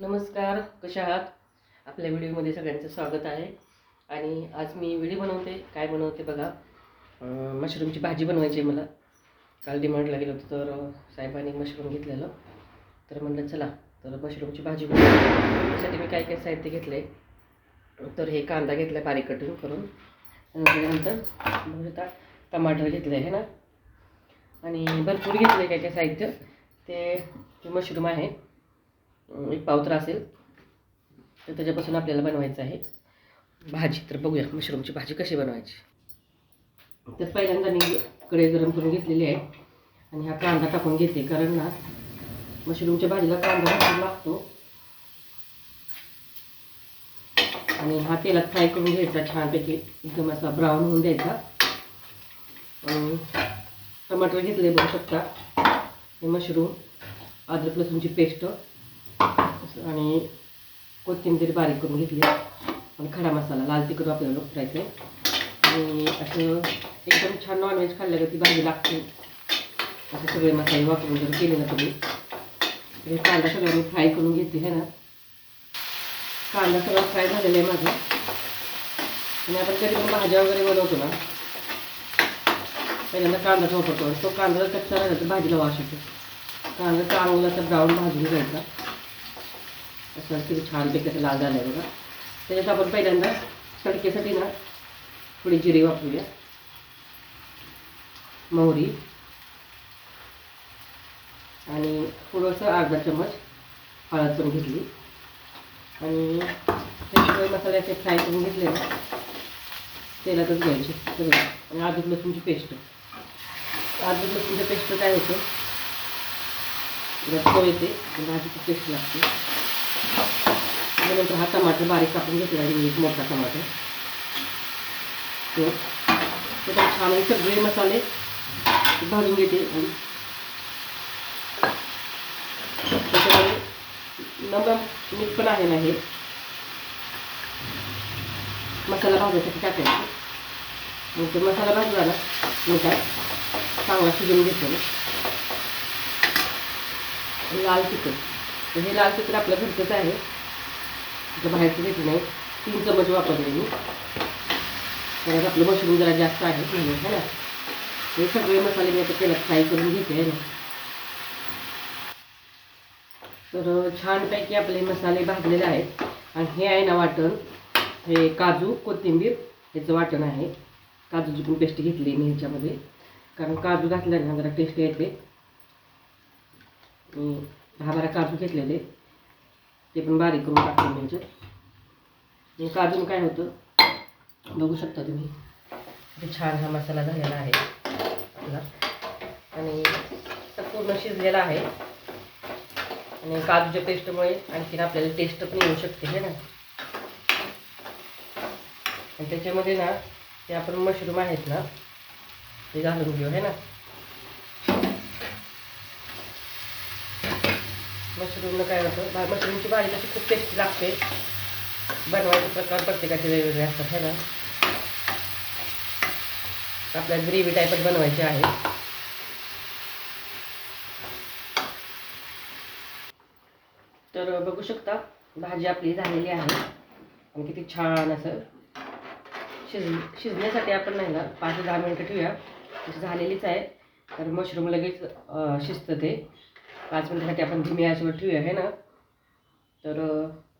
नमस्कार कशा आहात? आपल्या व्हिडिओमध्ये सगळ्यांचं स्वागत आहे. आणि आज मी व्हिडिओ बनवते. काय बनवते बघा. मशरूमची भाजी बनवायची आहे मला. काल डिमांडला गेलो होतो तर साहेबांनी मशरूम घेतलेलं. तर म्हणलं चला तर मशरूमची भाजी बनवायची त्यासाठी मी काय काय साहित्य घेतलं आहे तर हे कांदा घेतला बारीक कटिंग करून. त्यानंतर त्याच्यानंतर टमाटर घेतलं आहे ना? आणि भरपूर घेतलं आहे काय काय साहित्य ते मशरूम आहे. एक पावत्रा असेल तर त्याच्यापासून आपल्याला बनवायचं आहे. भाजी तर बघूया मशरूमची भाजी कशी बनवायची. तर पहिल्यांदा मी कढई गरम करून घेतलेली आहे आणि हा कांदा टाकून घेते कारण ना मशरूमच्या भाजीला कांदा भरपूर लागतो. आणि हा तेलात फ्राय करून घ्यायचा छानपैकी एकदम असा ब्राऊन होऊन द्यायचा. टमाटर घेतले बघू शकता हे मशरूम अद्रक लसूणची पेस्ट आणि कोथिंबीर बारीक करून घेतली आणि खडा मसाला लाल तिखट आपल्याला वापरायचं आणि असं एकदम छान नॉनव्हेज खाल्लं ती भाजी लागते. असं सगळे मसाले वापरून जर केले ना तुम्ही हे कांदा सगळा मी फ्राय करून घेते है ना? कांदा सगळा फ्राय झालेला आहे माझा. आणि आपण कधी पण भाज्या वगैरे बनवतो ना पहिल्यांदा कांदा वापरतो तो कांदा कच्चा राहिला तर भाजीला वास येतो. कांदा चांगला तर ब्राऊन भाजून घ्यायचा. असं किती छान पेक असं लाल झालं आहे बघा. त्याच्यात आपण पहिल्यांदा तडकेसाठी ना थोडी जिरे वापरूया. मोहरी. आणि थोडंसं अर्धा चमच हळद पण घेतली. आणि त्याच्यामुळे मसाल्याचे फ्राय करून घेतले ना तेलातच घ्यायचे सगळं. आणि अजून लसूणची पेस्ट. अजून लसूणच्या पेस्ट काय होतं? रक्त येते आणि भाजीची पेस्ट लागते. त्यानंतर हा टमाटर बारीक कापून घेतला आहे एक मोठा टमाटर तो त्याच्यात छान हे सगळे मसाले भाजून घेते आणि त्याच्यामध्ये मीठ पण आहे ना हे। मसाला भाजायसाठी टाकायचं मग तो मसाला चांगला घेतो लाल तिखट. तर हे लाल तिखट आपल्या घरचंच आहे. तर बाहेरचं घेतलं नाही तीन चमच वापरले मी. कारण आपलं मशरूम जरा जास्त आहे. म्हणून है ना? हे सगळे मसाले मी आता तेलात फ्राय करून घेते आहे ना? तर छानपैकी आपले मसाले भाजलेले आहेत. आणि हे आहे ना वाटण. हे काजू कोथिंबीर ह्याचं वाटण आहे. काजूची पण पेस्ट घेतली मी ह्याच्यामध्ये. कारण काजू घातल्याने ना जरा टेस्ट येते. दहा बारा काजू घेतलेले. ते पण बारीक करून टाकतो मी काजून काय होतं? बघू शकता तुम्ही. किती छान हा मसाला झालेला आहे. आपला आणि पूर्ण शिजलेला आहे. आणि काजूच्या पेस्टमुळे आणखीन आपल्याला टेस्ट पण येऊ शकते हे ना? आणि त्याच्यामध्ये ना ते आपण मशरूम आहेत ना ते घालून घेऊ है ना? मशरूमनं काय होतं भा मशरूमची भाजी कशी खूप टेस्टी लागते. बनवायचे प्रकार प्रत्येकाचे वेगवेगळे असतात है ना? आपल्या ग्रेव्ही टाईपच बनवायचे आहे. तर बघू शकता भाजी आपली झालेली आहे. आणि किती छान असं शिज शिजण्यासाठी आपण नाही ना पाच दहा मिनटं ठेवूया. तशी झालेलीच आहे. तर मशरूम लगेच शिजतं ते. पाच मिनिटासाठी आपण धीमी आजवर ठेवूया आहे ना? तर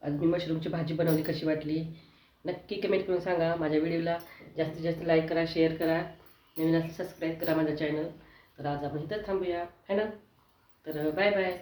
आज मी मशरूमची भाजी बनवली कशी वाटली? नक्की कमेंट करून सांगा. माझ्या व्हिडिओला जास्तीत जास्त लाईक करा शेअर करा. नवीन असं सबस्क्राईब करा माझा चॅनल तर आज आपण इथंच थांबूया है ना? तर बाय बाय